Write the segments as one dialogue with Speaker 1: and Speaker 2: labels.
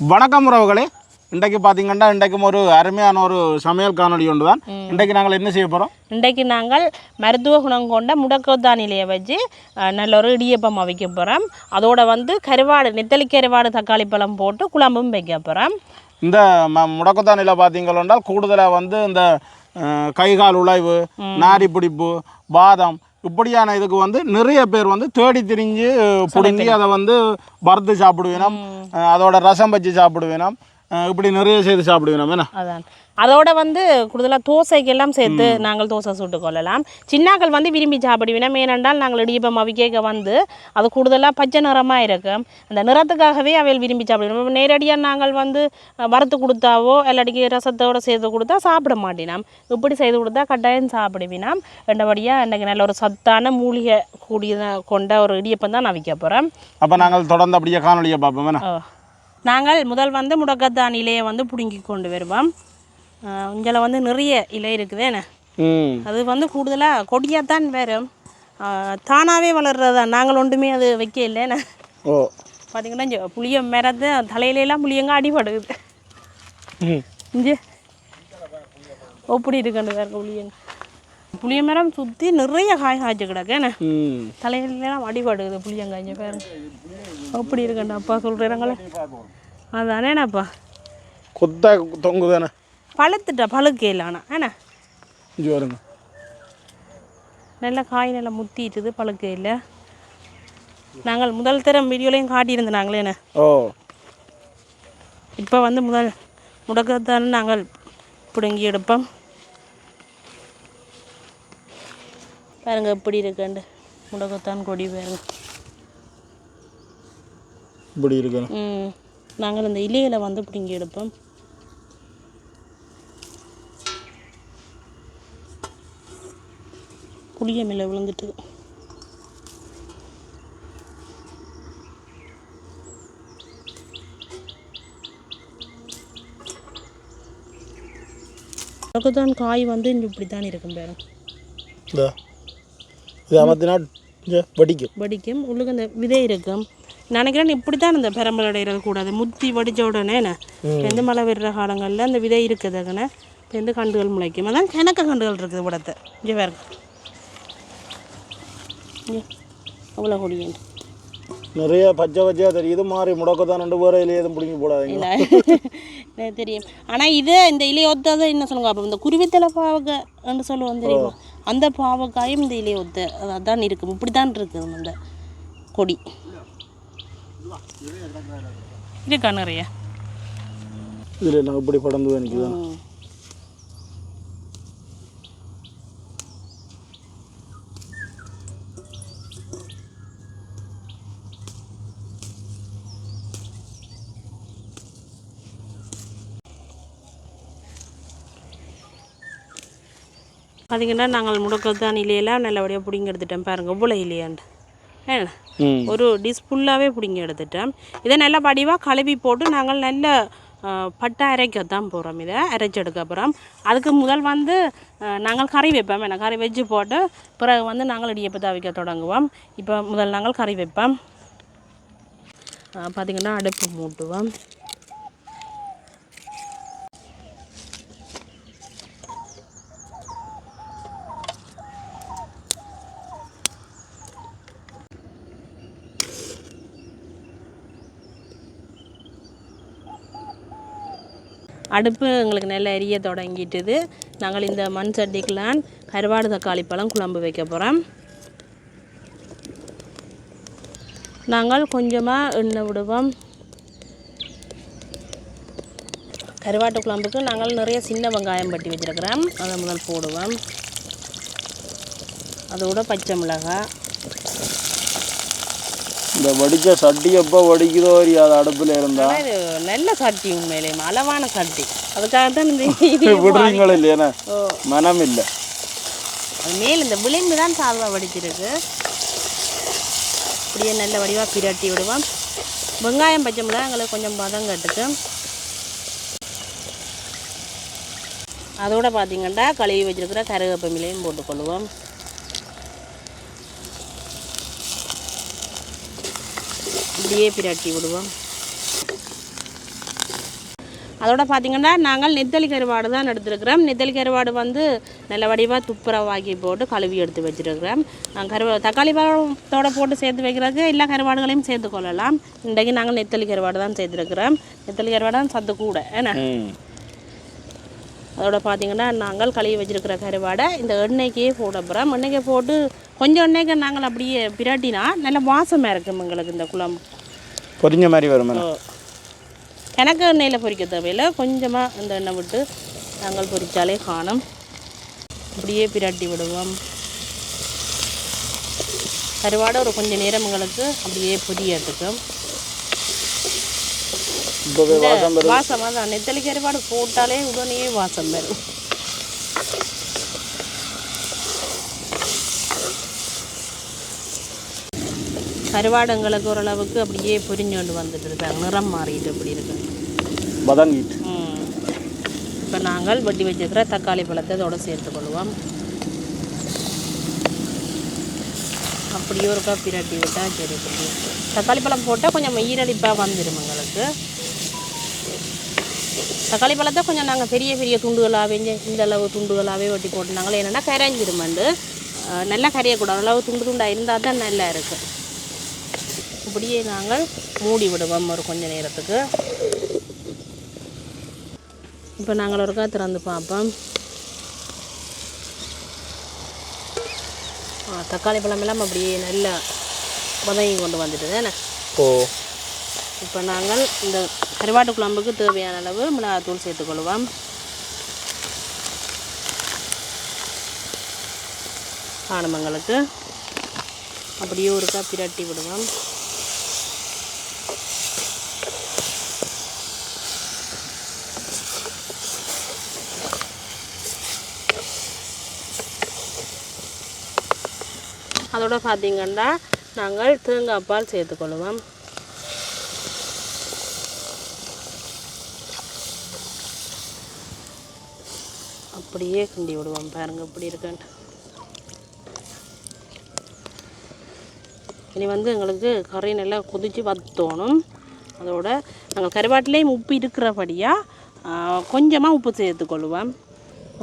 Speaker 1: வணக்கம் உறவுகளே. இன்றைக்கு பார்த்தீங்கன்னா இன்றைக்கும் ஒரு அருமையான ஒரு சமையல் காணொளி ஒன்று தான் இன்றைக்கு நாங்கள் என்ன செய்ய போகிறோம்
Speaker 2: இன்றைக்கு நாங்கள் மருத்துவ குணம் கொண்ட முடக்கத்தான் இலையை வச்சு நல்ல ஒரு இடியப்பம் வைக்க போகிறோம் அதோட வந்து கருவாடு நெத்தலி கருவாடு தக்காளி பழம் போட்டு குழம்பும் வைக்க போகிறோம்
Speaker 1: இந்த ம முடக்கத்தானியில் பார்த்தீங்கன்னா கூடுதலாக வந்து இந்த அஹ், கை கால் உழைவு நாடி பிடிப்பு பாதம் இப்படியான இதுக்கு வந்து நிறைய பேர் வந்து தேடி திரிஞ்சு பிடுங்கி அதை வந்து வறுத்து சாப்பிடுவேணும் அஹ், அதோட ரசம் வச்சு சாப்பிடுவேணும் அஹ், இப்படி நிறைய செய்து
Speaker 2: அதான். அதோட வந்து கூடுதலாக தோசைக்கெல்லாம் சேர்த்து நாங்கள் தோசை சுட்டு கொள்ளலாம். சின்னாக்கள் வந்து விரும்பி சாப்பிடுவினோம் ஏனென்றால் நாங்கள் இடியப்பம் அவிக்கேக்க வந்து அது கூடுதலாக பச்சை நிறமாக இருக்கும் அந்த நிறத்துக்காகவே அவைகள் விரும்பி சாப்பிடுவோம் நேரடியாக நாங்கள் வந்து வறுத்து கொடுத்தாவோ இல்லாட்டிக்கு ரசத்தோட சேர்த்து கொடுத்தா சாப்பிட மாட்டினோம். இப்படி செய்து கொடுத்தா கட்டாயம் சாப்பிடுவினோம். ரெண்டபடியாக இன்றைக்கு நல்ல ஒரு சத்தான மூலிகை கூடிய கொண்ட ஒரு இடியப்பம் தான் நான் வைக்க போகிறேன்
Speaker 1: அப்போ நாங்கள் தொடர்ந்து அப்படியே காணொலியை பார்ப்போம்.
Speaker 2: நாங்கள் முதல் வந்து முடக்கத்தான் இலையை வந்து பிடுங்கி கொண்டு வருவோம். இங்கே வந்து நிறைய இலை இருக்குது என்ன?
Speaker 1: ம்.
Speaker 2: அது வந்து கூடுதலாக கொடியாத்தான் வரும். தானாகவே வளர்றதா? நாங்கள் ஒன்றுமே அது வைக்க இல்லைன்னு
Speaker 1: ஓ.
Speaker 2: பார்த்தீங்கன்னா புளிய மரத்து தலையிலெல்லாம் புளியங்க அடிபடுது. இங்கே ஒப்படி இருக்குன்னு வேறு புளியங்க புளிய மரம் சுற்றி நிறைய காய் காய்ச்சி கிடக்கு என்ன?
Speaker 1: ம்.
Speaker 2: தலையிலெல்லாம் அடிபடுது புளியங்க இங்கே பாருங்க அப்படி இருக்குண்டு அப்பா சொல்கிறாங்களே அதானேண்ணாப்பா
Speaker 1: கொத்தா தொங்குதானே?
Speaker 2: பழுத்துட்டா பழுக்கையில் ஆனால் ஏண்ணா
Speaker 1: இஞ்சி வருங்க.
Speaker 2: நல்ல காய் நல்லா முத்திட்டுது பழுக்கையில். நாங்கள் முதல் தரம் வீடியோலையும் காட்டியிருந்தோம் நாங்களேண்ணே
Speaker 1: ஓ.
Speaker 2: இப்போ வந்து முதல் முடக்கத்தான் நாங்கள் பிடுங்கி எடுப்போம். பாருங்க எப்படி இருக்குண்டு. முடக்கத்தான் கொடி பாருங்க.
Speaker 1: இப்படி இருக்கணும்
Speaker 2: ம். நாங்கள் இந்த இலையில வந்து பிடுங்கி எடுப்போம். புளிய மேலே விழுந்துட்டு. முடக்கத்தான் காய் வந்து இங்கே இப்படி தான் இருக்கும்
Speaker 1: இந்த இது அமர்த்தினா வடிக்கும்.
Speaker 2: வடிக்கும். உள்ளுக்கு அந்த விதை இருக்கும். நினைக்கிறேன் இப்படி தான் இந்த பெரம்பல் கூடாது. முத்தி வடித்த உடனே என்ன? எந்த மழை விடுற காலங்களில் அந்த விதை இருக்குதுங்கண்ணே இப்போ எந்த கண்டுகள் முளைக்கும். அதான் கிணக்க கண்டுகள் இருக்குது உடத்தை இங்கே இங்கே. அவ்வளோ கொடியேன்
Speaker 1: நிறைய பச்சை பச்சையாக தெரியுது. மாறி முடக்கத்தான் ரெண்டு பேரும் இல்லையே எதுவும் பிடிங்கி போடாதீங்க.
Speaker 2: தெரியும். ஆனால் இது இந்த இலையை ஒத்ததை என்ன சொல்லுங்க அப்போ இந்த குருவித்தலை பாவக்காய்ன்னு சொல்லுவோம் தெரியுமா? அந்த பாவக்காயும் இந்த இலையை ஒத்த அது அதான் இருக்கும் இப்படி தான் இருக்குது அந்த கொடி. இருக்கா நிறைய
Speaker 1: இதில் நான் இப்படி படந்து எனக்கு தான்
Speaker 2: ம். பார்த்தீங்கன்னா நாங்கள் முடக்கத்தான் இலையெல்லாம் நல்லபடியாக பிடிங்கி எடுத்துட்டோம் பாருங்க. இவ்வளோ
Speaker 1: ம்
Speaker 2: ஒரு டிஷ் ஃபுல்லாகவே பிடிங்கி எடுத்துட்டோம் இதை நல்லா படிவாக கழுவி போட்டு நாங்கள் நல்ல பட்டை அரைக்கத்தான் போகிறோம் இதை. அரைச்சி எடுக்க போகிறோம் அதுக்கு முதல் வந்து நாங்கள் கறி வைப்போம். என்ன கறி வச்சு போட்டு பிறகு வந்து நாங்கள் இடியப்பத்தை வைக்க தொடங்குவோம். இப்போ முதல் நாங்கள் கறி வைப்போம். பார்த்திங்கன்னா அடுப்பு மூட்டுவோம். அடுப்பு எங்களுக்கு நல்லா எரிய தொடங்கிட்டுது. நாங்கள் இந்த மண் சட்டிக்கெலாம் கருவாடு தக்காளி பழம் குழம்பு வைக்க போகிறோம் நாங்கள் கொஞ்சமாக எண்ணெய் விடுவோம். கருவாட்டு குழம்புக்கு நாங்கள் நிறைய சின்ன வெங்காயம் பட்டி வச்சுருக்கிறோம். அதை முதல் போடுவோம். அதோட பச்சை மிளகாய்.
Speaker 1: இந்த வடித்த சட்டி எப்போ வடிக்குதோ அது அடுப்பில் இருந்தா.
Speaker 2: இது நல்ல சட்டி உண்மையிலேயே அளவான சட்டி. அதுக்காக தான் இந்த
Speaker 1: விடுறீங்களோ இல்லையானே
Speaker 2: ஓ.
Speaker 1: மனம் இல்லை
Speaker 2: அது மேல் இந்த விளிம்பு தான் சால்வா வடிச்சிருக்கு அப்படியே நல்ல வடிவாக பிரட்டி விடுவோம். வெங்காயம் பச்சை எங்களுக்கு கொஞ்சம் பதம் கட்டுக்கு. அதோட பார்த்தீங்கன்னா கழுவி வச்சிருக்கிற கருவேப்பமிலையும் போட்டுக்கொள்வோம். இப்படியே பிரட்டி விடுவோம். அதோட பார்த்தீங்கன்னா நாங்கள் நெத்தலி கருவாடு தான் எடுத்துருக்கிறோம். நெத்தலி கருவாடு வந்து நல்ல வடிவாக துப்புரவாக்கி போட்டு கழுவி எடுத்து வச்சிருக்கிறோம். கருவா தக்காளி பழத்தோட போட்டு சேர்த்து வைக்கிறதுக்கு எல்லா கருவாடுகளையும் சேர்த்து கொள்ளலாம். இன்றைக்கு நாங்கள் நெத்தலி கருவாடு தான் சேர்த்துருக்கிறோம். நெத்தலி கருவாடு தான் சத்து கூட ஏன்னா அதோட பார்த்தீங்கன்னா நாங்கள் கழுவி வச்சிருக்கிற கருவாடை இந்த எண்ணெய்க்கே போட போகிறோம் எண்ணெய்க்கே போட்டு கொஞ்சம் எண்ணெய்க்கு நாங்கள் அப்படியே பிரட்டினா நல்ல வாசமாக இருக்கும் எங்களுக்கு இந்த குழம்பு.
Speaker 1: பொரிஞ்ச மாதிரி வரும்.
Speaker 2: எனக்கு எண்ணெயில் பொரிக்க தேவையில்லை. கொஞ்சமாக இந்த எண்ணெய் விட்டு நாங்கள் பொரிச்சாலே காணும். அப்படியே பிரட்டி விடுவோம். கருவாடை ஒரு கொஞ்சம் நேரம் எங்களுக்கு அப்படியே பொரியட்டுக்கும் வாசமாக தான் நெத்தலி கருவாடு போட்டாலே உடனே வாசம் வரும். கருவாடு எங்களுக்கு ஓரளவுக்கு அப்படியே பொரிஞ்சு கொண்டு வந்துட்டு இருக்காங்க. நிறம் மாறிட்டு அப்படி இருக்கு. இப்போ நாங்கள் வெட்டி வச்சிருக்கிற தக்காளி பழத்தை இதோட சேர்த்துக்கொள்வோம் அப்படியே ஒரு கப் பிரட்டி விட்டால் சரி. தக்காளி பழம் போட்டால் கொஞ்சம் ஈரடிப்பாக வந்துடும் எங்களுக்கு. தக்காளி பழத்தை கொஞ்சம் நாங்கள் பெரிய பெரிய துண்டுகளாகவே இந்த- அளவு துண்டுகளாகவே வெட்டி போட்டு நாங்கள் என்னென்னா கரைஞ்சிருமண்டு நல்லா கரையக்கூடாது. அளவு துண்டு துண்டாக இருந்தால் தான் நல்லா இருக்குது இப்படியே நாங்கள் மூடி விடுவோம் ஒரு கொஞ்ச நேரத்துக்கு. இப்போ நாங்கள் ஒருக்கா திறந்து பார்ப்போம். தக்காளி பழம் எல்லாம் அப்படியே நல்லா வதங்கி கொண்டு வந்துட்டு தானே?
Speaker 1: ஓ.
Speaker 2: இப்போ நாங்கள் இந்த கருவாட்டு குழம்புக்கு தேவையான அளவு மிளகாத்தூள் சேர்த்துக்கொள்வோம் ஆனமங்களுக்கு அப்படியே ஒருக்கா பிரட்டி விடுவோம். அதோட பார்த்தீங்கன்னா நாங்கள் தேங்காய் பால் சேர்த்துக்கொள்வோம். அப்படியே கிண்டி விடுவோம் பாருங்க இப்படி இருக்குன்ட்டு. இனி வந்து எங்களுக்கு கறி நல்லா கொதித்து வத்தோணும். அதோட நாங்கள் கருவாட்டிலேயும் உப்பு இருக்கிறபடியாக கொஞ்சமாக உப்பு சேர்த்துக்கொள்வோம்.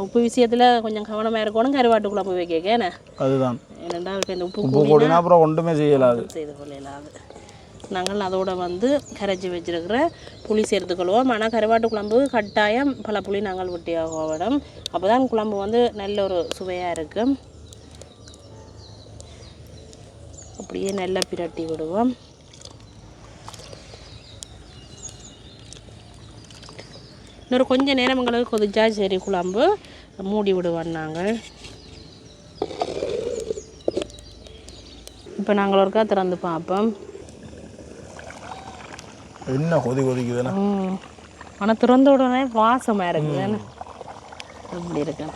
Speaker 2: உப்பு விஷயத்தில் கொஞ்சம் கவனமாக இருக்கணும் கருவாட்டு குழம்பு வைக்க என்ன
Speaker 1: அதுதான்.
Speaker 2: ஏனென்றால் இப்போ இந்த உப்பு
Speaker 1: உப்பு போட்டினா அப்புறம் ஒன்றுமே செய்யலாது.
Speaker 2: செய்து கொள்ளலாது. நாங்கள் அதோட வந்து கரைச்சி வச்சிருக்கிற புளி சேர்த்துக்கொள்வோம் ஆனால் கருவாட்டு குழம்பு கட்டாயம் பல புளி நாங்கள் விட்டி ஆகணும் அப்போ தான் குழம்பு வந்து நல்ல ஒரு சுவையாக இருக்கும். அப்படியே நல்லா பிரட்டி விடுவோம். இன்னொரு கொஞ்ச நேரம் எங்களுக்கு கொதிச்சா சரி குழம்பு மூடி விடுவோம் நாங்கள். இப்போ நாங்கள் ஒருக்கா திறந்து பார்ப்போம்.
Speaker 1: என்ன கொதி கொதிக்குதுன்னா?
Speaker 2: ம். ஆனால் திறந்த உடனே வாசமாக இருக்குது இப்படி இருக்கு.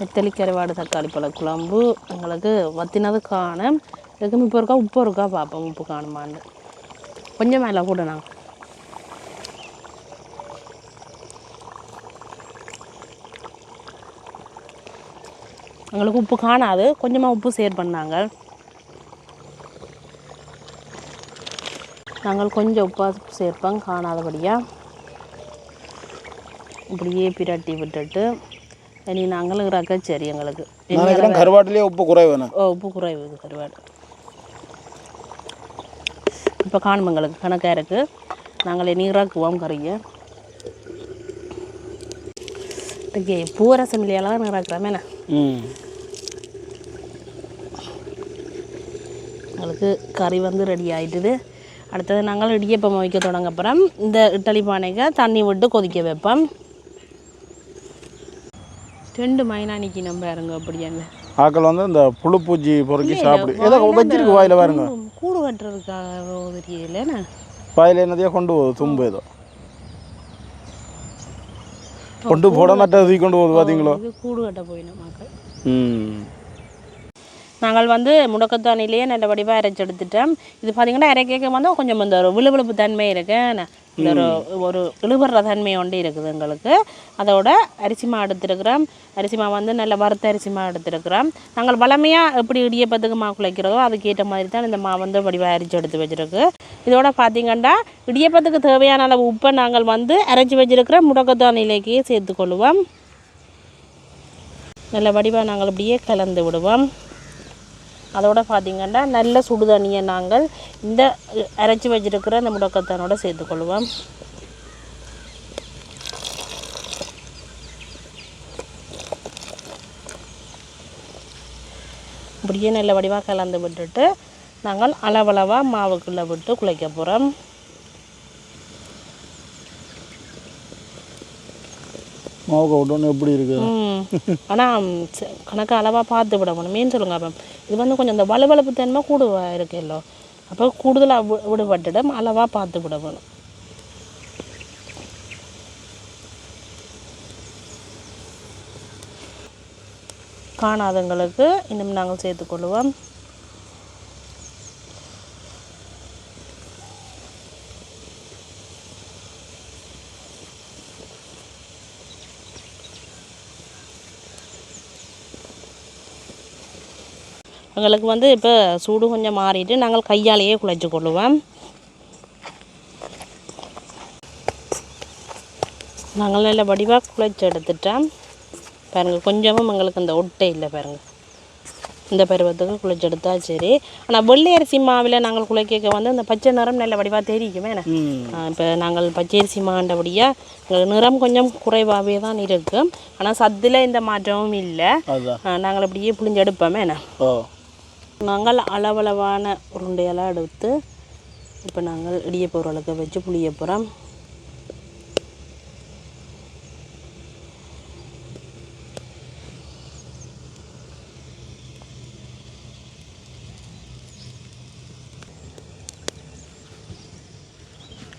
Speaker 2: நெத்தலி கருவாடு தக்காளி பழ குழம்பு எங்களுக்கு வத்தினது காணும் இதுக்கு இப்போ இருக்கா? உப்பு இருக்கா? பார்ப்போம் உப்பு காணுமான்னு. கொஞ்சம் மேலே கூட எங்களுக்கு உப்பு காணாது. கொஞ்சமாக உப்பு சேர் பண்ணாங்க. நாங்கள் கொஞ்சம் உப்பா சேர்ப்போம் காணாதபடியாக இப்படியே பிரட்டி விட்டுட்டு இனி நாங்கள் இறக்க சரி எங்களுக்கு
Speaker 1: கருவாட்டிலேயே உப்பு குறைவுண்ணா
Speaker 2: ஓ உப்பு குறைவு கருவாடு. இப்போ காணும் எங்களுக்கு? கணக்காக இருக்குது நாங்கள் இனி இறக்குவோம் கறியை. ஓகே பூரசம் இல்லையால தான் இறக்குறோமே. என்ன?
Speaker 1: ம்
Speaker 2: எங்களுக்கு கறி வந்து ரெடி ஆயிட்டுது. அடுத்தது நாங்கள் இடியப்பம் வைக்க தொடங்க அப்புறம் இந்த இட்டலி பானைக்கு தண்ணி விட்டு கொதிக்க வைப்போம். ரெண்டு மைனா நிற்கணும் பாருங்க என்ன
Speaker 1: ஆக்கள் வந்து இந்த புழு பூச்சி பொறுக்கி சாப்பிடு. ஏதோ வச்சிருக்கு வாயில பாருங்க.
Speaker 2: கூடு கட்டுறதுக்காக தெரியலண்ணே
Speaker 1: வாயில என்னதையோ கொண்டு போகுது தும்பு ஏதோ. கொண்டு போட மாட்டேன் தூக்கி கொண்டு போகுது பார்த்தீங்களோ
Speaker 2: இது கூடு கட்ட போயிடும் மக்கள்.
Speaker 1: ம்.
Speaker 2: நாங்கள் வந்து முடக்கத்தானிலேயே நல்ல வடிவாக அரைச்சி எடுத்துட்டோம். இது பார்த்தீங்கன்னா அரைக்க வந்து கொஞ்சம் இந்த ஒரு விழுவிழுப்பு தன்மை இருக்கு. இந்த ஒரு ஒரு இழுபடுற தன்மை ஒன்று இருக்குது எங்களுக்கு. அதோட அரிசிமா எடுத்துருக்கிறோம். அரிசிமா வந்து நல்ல வறுத்த அரிசிமா எடுத்துருக்கிறோம். நாங்கள் வளமையாக எப்படி இடியப்பத்துக்கு மா குழைக்கிறதோ அதுக்கேற்ற மாதிரி தான் இந்த மா வந்து வடிவாக அரிச்சு எடுத்து வச்சிருக்கு. இதோட பார்த்தீங்கன்னா இடியப்பத்துக்கு தேவையான அளவு உப்பை நாங்கள் வந்து அரைச்சி வச்சிருக்கிற முடக்கத்தான் நிலைக்கு சேர்த்துக்கொள்வோம் நல்ல வடிவாக நாங்கள் அப்படியே கலந்து விடுவோம். அதோட பார்த்தீங்கன்னா நல்ல சுடுதண்ணியை நாங்கள் இந்த அரைச்சி வச்சிருக்கிற இந்த முடக்கத்தானோட சேர்த்துக்கொள்வோம் இப்படியே நல்ல வடிவாக கலந்து விட்டுட்டு நாங்கள் அளவளவாக மாவுக்குள்ளே விட்டு குழைக்க போகிறோம்
Speaker 1: மாவு விட்டோன்னு எப்படி இருக்கு?
Speaker 2: ஆனால் கணக்கு அளவாக பார்த்து விடணும் மீன் சொல்லுங்க அப்போ இது வந்து கொஞ்சம் இந்த வலுவழுப்பு தன்மை கூடுவா இருக்குல்லோ. அப்போ கூடுதலாக விடுபட்டுடும் அளவாக பார்த்து விட வேணும். காணாதவங்களுக்கு இன்னும் நாங்கள் சேர்த்துக்கொள்வோம் எங்களுக்கு வந்து இப்போ சூடு கொஞ்சம் மாறிட்டு நாங்கள் கையாலேயே குழைச்சி கொள்ளுவோம். நாங்கள் நல்ல வடிவாக குழைச்சி எடுத்துட்டோம். பாருங்கள் கொஞ்சமும் எங்களுக்கு அந்த ஒட்டை இல்லை பாருங்கள் இந்த பருவத்துக்கு குழைச்சி எடுத்தா சரி. ஆனால் வெள்ளை அரிசி மாவில் நாங்கள் குழைக்க வந்து அந்த பச்சை நிறம் நல்ல வடிவாக தெரியுமே என்ன?
Speaker 1: ம்.
Speaker 2: இப்போ நாங்கள் பச்சரிசி மாண்டபடியாக எங்களுக்கு நிறம் கொஞ்சம் குறைவாகவே தான் இருக்கும் ஆனால் சத்தில் எந்த மாற்றமும் இல்லை. நாங்கள் அப்படியே புளிஞ்சு எடுப்போமே என்ன? நாங்கள் அளவளவான உருண்டையெல்லாம் எடுத்து இப்போ நாங்கள் இடியப்ப உருளைக்க வச்சு புளிய போகிறோம்.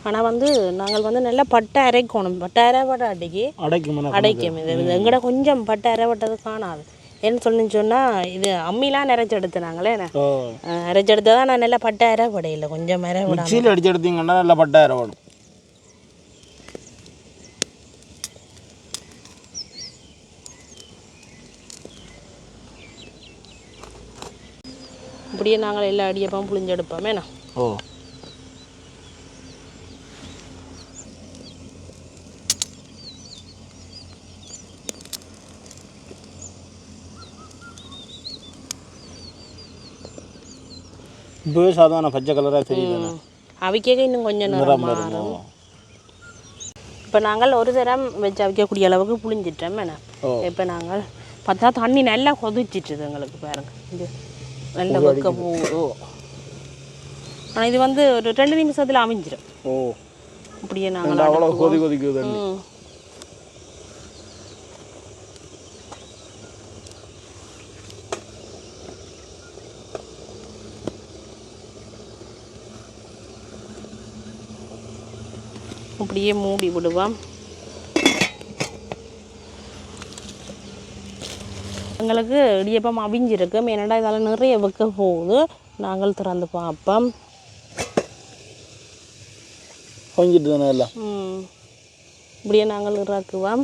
Speaker 2: ஆனால் வந்து நாங்கள் வந்து நல்லா பட்டை அரைக்கணும். பட்டை அரைவடை அடிக்கி
Speaker 1: அடைக்கும்
Speaker 2: அடைக்கும். இது எங்கட கொஞ்சம் பட்டை அரைவட்டது காணாது. ஏன்னு சொன்னு சொன்னால் இது அம்மிலாம் நிறைச்சி எடுத்துனாங்களே.
Speaker 1: ஓ.
Speaker 2: அரைச்சி எடுத்தா தான் நான் நல்லா பட்டை அரைப்படையில் கொஞ்சம் விடாம
Speaker 1: மிக்சியில் அடிச்சு எடுத்தீங்கன்னா நல்லா பட்டாயிரம் ஓடும்
Speaker 2: இப்படியே நாங்கள் எல்லா அடியப்பம் புளிஞ்சு எடுப்போமே நான்
Speaker 1: ஓ. இப்போவே சாதாரண பச்சை கலராக தெரியுது
Speaker 2: அவிக்க இன்னும் கொஞ்சம் நிறம் மாறும். இப்போ நாங்கள் ஒரு தரம் வச்சு அவிக்கக்கூடிய அளவுக்கு புளிஞ்சிட்டோம் என்ன. இப்போ நாங்கள் பார்த்தா தண்ணி நல்லா கொதிச்சிட்டுது எங்களுக்கு பாருங்க. இது நல்ல வெக்க போகுது ஆனால் இது வந்து ஒரு ரெண்டு நிமிஷத்தில் அமைஞ்சிடும்
Speaker 1: ஓ.
Speaker 2: இப்படியே நாங்கள்
Speaker 1: அவ்வளோ கொதி கொதிக்குது
Speaker 2: அப்படியே மூடி விடுவோம். எங்களுக்கு இடியப்பம் அவிஞ்சிருக்கு. ஏன்னாடா இதால் நிறைய வைக்க போகுது. நாங்கள் திறந்து பார்ப்போம்.
Speaker 1: கொஞ்சிட்டு தானே எல்லாம்.
Speaker 2: இப்படியே நாங்கள் இறக்குவோம்.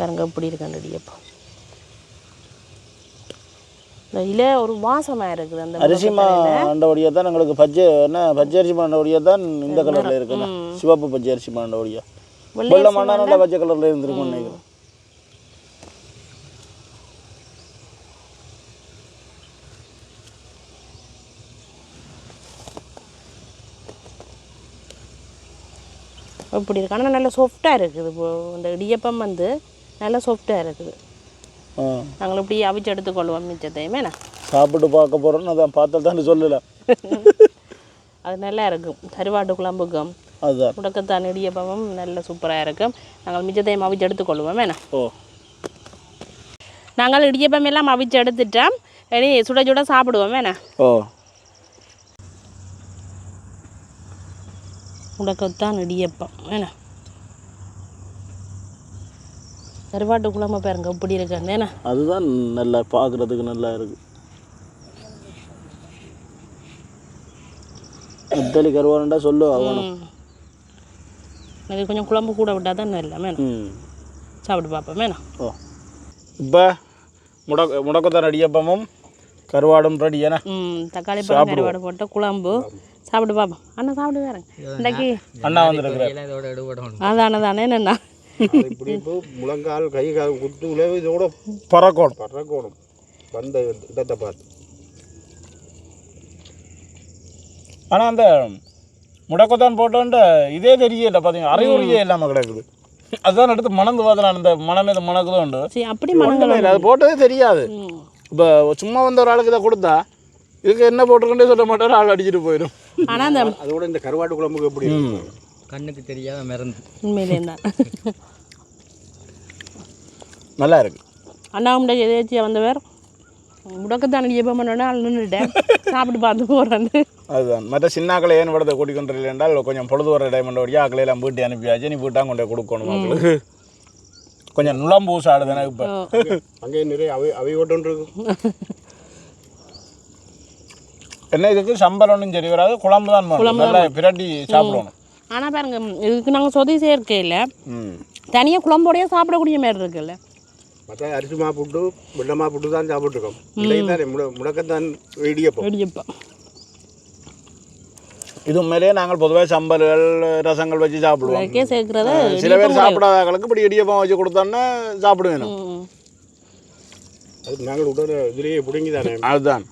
Speaker 2: பாருங்க இப்படி இருக்கு இடியப்பம். இந்த இலை ஒரு வாசமாக இருக்குது அந்த
Speaker 1: அரிசி மாண்டவடியாக தான் எங்களுக்கு பச்சை என்ன பச்சை அரிசி மாண்டவடியாக தான் இந்த கலரில் இருக்குண்ணா. சிவப்பு பச்சை அரிசி மாண்டவடியா
Speaker 2: வெள்ளை
Speaker 1: வெள்ளை மண்ணா நல்லா பச்சை கலரில் இருந்திருக்கும் நினைக்கிறேன்.
Speaker 2: இப்படி இருக்கு? ஆனால் நல்லா சாஃப்டாக இருக்குது இப்போ. இந்த இடியப்பம் வந்து நல்லா சாஃப்டாக இருக்குது. நாங்கள் இப்படி அவிச்சு எடுத்துக்கொள்வோம் மிச்சத்தையுமே என்ன
Speaker 1: சாப்பிட்டு பார்க்க போகிறோன்னு அதான் பார்த்தா தான் சொல்லலை.
Speaker 2: அது நல்லா இருக்கும். கருவாட்டு குழம்புக்கும்
Speaker 1: அதுதான்
Speaker 2: முடக்கத்தான் இடியப்பமும் நல்ல சூப்பராக இருக்கும். நாங்கள் மிச்சத்தையும் அவிச்சு எடுத்துக்கொள்வோம் என்ன
Speaker 1: ஓ.
Speaker 2: நாங்கள் இடியப்பம் எல்லாம் அவிச்சு எடுத்துட்டோம். இனி சுட சுட சாப்பிடுவோம் என்ன
Speaker 1: ஓ.
Speaker 2: முடக்கத்தான் இடியப்பம் என்ன கருவாட்டு குழம்பு பாருங்க இப்படி இருக்காங்க என்ன?
Speaker 1: அதுதான் நல்லா பார்க்குறதுக்கு நல்லா இருக்கு. நெத்தலி கருவாண்டா சொல்லு அவனும்.
Speaker 2: ம். எனக்கு கொஞ்சம் குழம்பு கூட விட்டால் தான் நல்லா வேணும்
Speaker 1: ம்.
Speaker 2: சாப்பிட்டு பார்ப்போம் வேணும்
Speaker 1: ஓ. இப்போ முடக்க முடக்கத்தான் ரெடியப்பமும் கருவாடும் ரெடி ஏன்னா
Speaker 2: ம் தக்காளி பழம் கருவாடு போட்டு குழம்பு. சாப்பிட்டு பார்ப்போம். அண்ணா சாப்பிட்டு வேறேன் இன்றைக்கி
Speaker 1: அண்ணா வந்துருக்குறார்.
Speaker 2: அதானே தானே என்னண்ணா?
Speaker 3: இப்படி இப்போ முழங்கால் கை கால் குத்து உழவு இதோட
Speaker 1: பறக்கோடும்
Speaker 3: பறக்கணும். வந்த இடத்தை பார்த்து.
Speaker 1: ஆனால் அந்த முடக்கத்தான் போட்டோன்ட்டு இதே தெரியல பார்த்தீங்க அறிகுறியே இல்லாமல் கிடக்குது. அதுதான் எடுத்து மணந்து பார்த்தேன் அந்த மனம் இது மணக்குதோ உண்டு.
Speaker 2: அப்படி
Speaker 1: இல்லை அது போட்டதே தெரியாது. இப்போ சும்மா வந்து ஒரு ஆளுக்கு இதை கொடுத்தா இதுக்கு என்ன போட்டிருக்கே சொல்ல மாட்டாரு ஆள் அடிச்சிட்டு போயிடும்
Speaker 2: ஆனால் அந்த
Speaker 3: அதோட இந்த கருவாட்டு குழம்புக்கு எப்படி?
Speaker 4: கண்ணுக்கு தெரியாத மறந்து
Speaker 2: உண்மையிலே தான்
Speaker 1: நல்லா இருக்கு.
Speaker 2: அண்ணாவுடைய எதேச்சியாக வந்தவர்? முடக்கத்தான் இடியப்பம் பண்ணோன்னா நின்றுட்டேன். சாப்பிட்டு பார்த்து போகிறேன்
Speaker 1: அதுதான். மற்ற சின்னாக்களை ஏன் விடத்தை கூட்டிக்கொண்டு என்றால் கொஞ்சம் பொழுது வர டைமண்ட் ஓடியா ஆக்களை எல்லாம் வீட்டு அனுப்பியாச்சு. நீ வீட்டாக கொண்டு கொடுக்கணும் மக்களுக்கு கொஞ்சம் நுழம்பு சாடுதானே இப்போ.
Speaker 3: அங்கே நிறைய அவை அவை ஓட்டம் இருக்கும்
Speaker 1: என்ன இதுக்கு? சம்பளம் ஒன்றும் சரி வராது. குழம்பு தான். நல்லா பிரட்டி சாப்பிடணும்.
Speaker 2: ஆனால் பாருங்க இதுக்கு நாங்கள் சொதி சேர்க்கையில்
Speaker 1: ம்.
Speaker 2: தனியாக குழம்போடையே சாப்பிடக்கூடிய மாதிரி இருக்குல்ல.
Speaker 3: மற்ற அரிசி மாப்புட்டு வெள்ளை மாப்புட்டு தான் சாப்பிட்டுருக்கோம். இன்றைக்கு தானே முட முடக்கத்தான் இடியப்பம்
Speaker 2: இடியப்பம்
Speaker 1: இது உண்மையிலேயே நாங்கள் பொதுவாக சம்பல்கள் ரசங்கள் வச்சு சாப்பிடுவோம். சில பேர் சாப்பிடாதவங்களுக்கு இப்படி இடியப்பம் வச்சு கொடுத்தோன்னா சாப்பிடுவேன்?
Speaker 2: ம்.
Speaker 3: அது நாங்கள் உடனே இதுலேயே பிடுங்கி தானே.
Speaker 1: அதுதான்.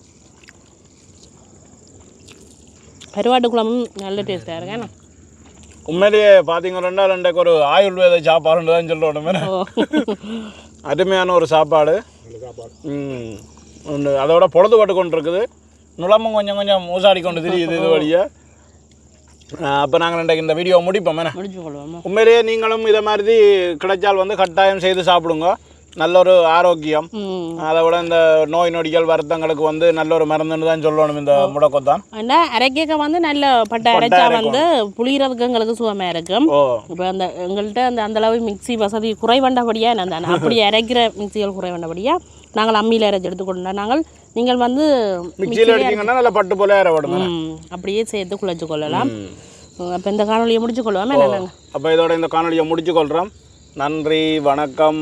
Speaker 2: கருவாட்டு குழம்பும் நல்ல டேஸ்ட்டாக இருக்கு
Speaker 1: உண்மையிலேயே பார்த்தீங்கன்னா ரெண்டுக்கு ஒரு ஆயுர்வேத சாப்பாடுன்னு தான்
Speaker 2: ஓ.
Speaker 1: அருமையான ஒரு சாப்பாடு. அதோட பொழுதுபட்டு கொண்டு இருக்குது. நுழம்பும் கொஞ்சம் கொஞ்சம் மூசாடி கொண்டு தெரியுது இது வழியாக அப்போ நாங்கள் இன்றைக்கு இந்த வீடியோ முடிப்போம் உண்மையிலேயே நீங்களும் இதை மாதிரி கிடைச்சால் வந்து கட்டாயம் செய்து சாப்பிடுங்க. நல்ல ஒரு ஆரோக்கியம் அதை விட இந்த நோய் நொடிகள் வருத்தங்களுக்கு வந்து நல்ல ஒரு மருந்துன்னு தான் சொல்லணும் இந்த முடக்கத்தான்.
Speaker 2: ஆனால் அரைக்கேக்க வந்து நல்ல பட்டை அரைச்சா வந்து புளியறதுக்கு எங்களுக்கு சுகமாக இருக்கும் இப்போ அந்த எங்கள்கிட்ட அந்த அந்த அளவு மிக்ஸி வசதி குறைவண்டபடியாக நான் தானே அப்படி அரைக்கிற மிக்சிகள் குறைவண்டபடியாக நாங்கள் அம்மியில் அரைச்சி எடுத்துக்கொண்டா நாங்கள் நீங்கள் வந்து
Speaker 1: மிக்சியில் அடிச்சிங்கன்னா நல்லா பட்டு போல ஏற விடுங்க
Speaker 2: ம், அப்படியே சேர்த்து குழைச்சு கொள்ளலாம். அப்போ இந்த காணொலியை முடிச்சு கொள்வோமே நாங்கள்
Speaker 1: அப்போ இதோட இந்த காணொலியை முடிச்சு கொள்கிறோம் நன்றி வணக்கம்.